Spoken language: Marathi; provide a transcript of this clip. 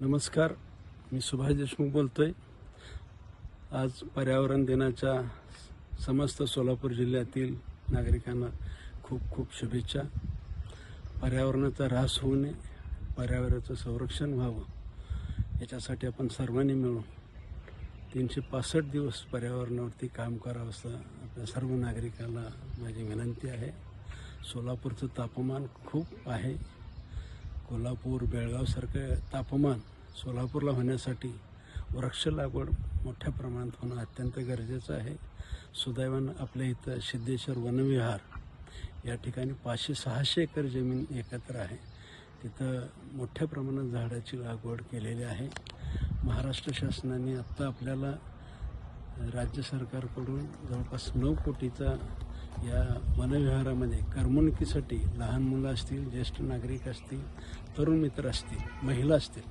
नमस्कार मी सुभाष देशमुख बोलतोय. आज पर्यावरण दिनाच्या समस्त सोलापूर जिल्ह्यातील नागरिकांना खूप खूप शुभेच्छा. पर्यावरणाचा ऱ्हास होऊ नये पर्यावरणाचं संरक्षण व्हावं याच्यासाठी आपण सर्वांनी मिळून तीनशे पासष्ट दिवस पर्यावरणावरती काम करावं असं आपल्या सर्व नागरिकांना माझी विनंती आहे. सोलापूरचं तापमान खूप आहे. कोल्हापूर बेळगावसारखं तापमान सोलापूरला होण्यासाठी वृक्ष लागवड मोठ्या प्रमाणात होणं अत्यंत गरजेचं आहे. सुदैवानं आपल्या इथं सिद्धेश्वर वनविहार या ठिकाणी पाचशे सहाशे एकर जमीन एकत्र आहे. तिथं मोठ्या प्रमाणात झाडाची लागवड केलेली आहे. महाराष्ट्र शासनाने आत्ता आपल्याला राज्य सरकारकडून जवळपास नऊ कोटीचा या वनविहारामध्ये करमणुकीसाठी लहान मुलं असतील ज्येष्ठ नागरिक असतील तरुण मित्र असतील महिला असतील